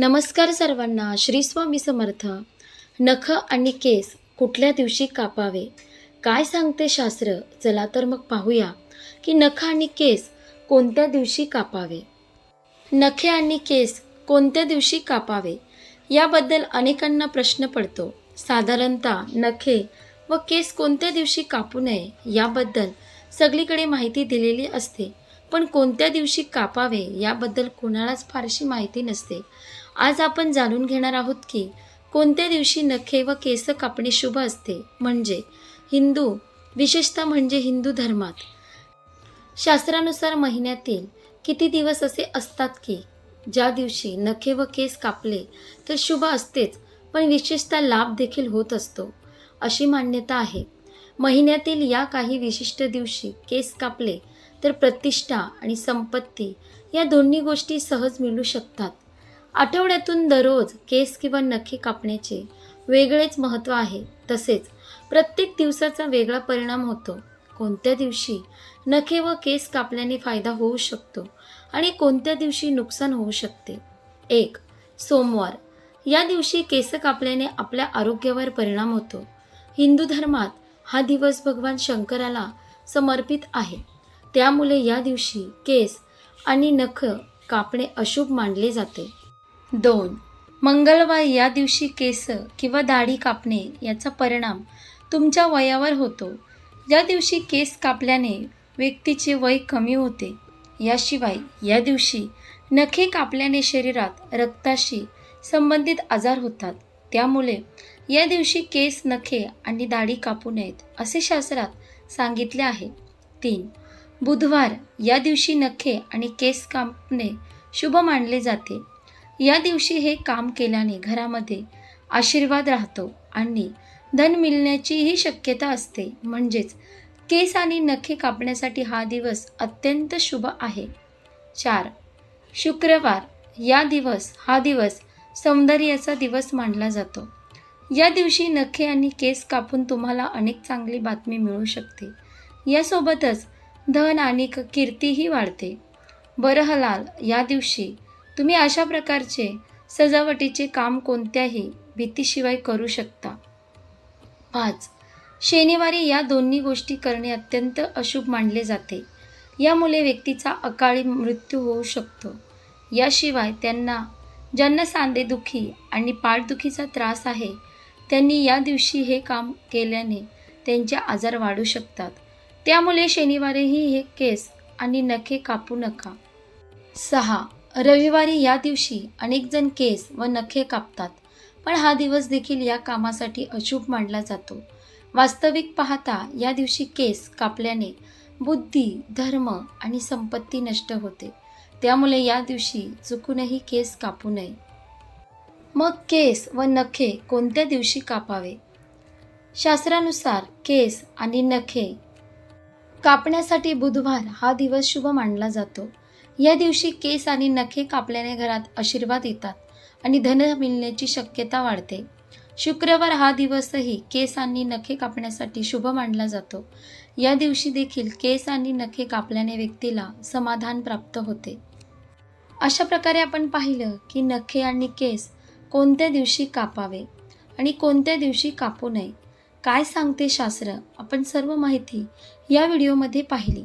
नमस्कार सर्वांना श्री स्वामी समर्थ. नख आणि केस कुठल्या दिवशी कापावे? काय सांगते शास्त्र? चला तर मग पाहूया की नख आणि केस कोणत्या दिवशी कापावे? नखे आणि केस कोणत्या दिवशी कापावे? याबद्दल अनेकांना प्रश्न पडतो. साधारणतः नखे व केस कोणत्या दिवशी कापू नये याबद्दल सगळीकडे माहिती दिलेली असते. पण कोणत्या दिवशी कापावे याबद्दल कोणालाच फारशी माहिती नसते. आज आपण जाणून घेणार आहोत की कोणत्या दिवशी नखे व केस कापणे शुभ असते? म्हणजे हिंदू विशेषतः म्हणजे हिंदू धर्मात. शास्त्रानुसार महिन्यातील किती दिवस असे असतात की ज्या दिवशी नखे व केस कापले तर शुभ असतेच पण विशेषतः लाभ देखील होत असतो. अशी मान्यता आहे. महिन्यातील या काही विशिष्ट दिवशी केस कापले तर प्रतिष्ठा आणि संपत्ती या दोन्ही गोष्टी सहज मिळू शकतात. आठवड्यातून दररोज केस किंवा नखे कापण्याचे वेगळेच महत्त्व आहे. तसेच प्रत्येक दिवसाचा वेगळा परिणाम होतो. कोणत्या दिवशी नखे व केस कापल्याने फायदा होऊ शकतो आणि कोणत्या दिवशी नुकसान होऊ शकते? एक सोमवार. या दिवशी केस कापल्याने आपल्या आरोग्यावर परिणाम होतो. हिंदू धर्मात हा दिवस भगवान शंकराला समर्पित आहे. त्यामुळे या दिवशी केस आणि नख कापणे अशुभ मानले जाते. दोन. मंगळवार या दिवशी केस किंवा दाढी कापणे याचा परिणाम तुमच्या वयावर होतो. या दिवशी केस कापल्याने व्यक्तीचे वय कमी होते. याशिवाय या दिवशी नखे कापल्याने शरीरात रक्ताशी संबंधित आजार होतात. त्यामुळे या दिवशी केस नखे आणि दाढी कापू नयेत असे शास्त्रात सांगितले आहे. तीन. बुधवार या दिवशी नखे आणि केस कापणे शुभ मानले जाते. या दिवशी हे काम केल्याने घरामध्ये आशीर्वाद राहतो आणि धन मिळण्याचीही शक्यता असते. म्हणजेच केस आणि नखे कापण्यासाठी हा दिवस अत्यंत शुभ आहे. चार शुक्रवार. या दिवस हा दिवस सौंदर्याचा दिवस मानला जातो. या दिवशी नखे आणि केस कापून तुम्हाला अनेक चांगली बातमी मिळू शकते. यासोबतच धन आणि क- कीर्तीही वाढते. बरहलाल या दिवशी तुम्ही अशा प्रकारचे सजावटीचे काम कोणत्याही भीतीशिवाय करू शकता. पाच. शनिवारी या दोन्ही गोष्टी करणे अत्यंत अशुभ मानले जाते. यामुळे व्यक्तीचा अकाळी मृत्यू होऊ शकतो. याशिवाय त्यांना ज्यांना सांधेदुखी आणि पाठदुखीचा त्रास आहे त्यांनी या दिवशी हे काम केल्याने त्यांचे आजार वाढू शकतात. त्यामुळे शनिवारीही हे केस आणि नखे कापू नका. सहा. रविवारी या दिवशी अनेकजण केस व नखे कापतात पण हा दिवस देखील या कामासाठी अशुभ मानला जातो. वास्तविक पाहता या दिवशी केस कापल्याने बुद्धी धर्म आणि संपत्ती नष्ट होते. त्यामुळे या दिवशी चुकूनही केस कापू नये. मग केस व नखे कोणत्या दिवशी कापावे? शास्त्रानुसार केस आणि नखे कापण्यासाठी बुधवार हा दिवस शुभ मानला जातो. या दिवशी केस आणि नखे कापल्याने घरात आशीर्वाद येतात आणि धन मिळण्याची शक्यता वाढते. शुक्रवार हा दिवसही केस आणि नखे कापण्यासाठी शुभ मानला जातो. या दिवशी देखील केस आणि नखे कापल्याने व्यक्तीला समाधान प्राप्त होते. अशा प्रकारे आपण पाहिलं की नखे आणि केस कोणत्या दिवशी कापावे आणि कोणत्या दिवशी कापू नये काय सांगते शास्त्र आपण सर्व माहिती या व्हिडिओमध्ये पाहिली.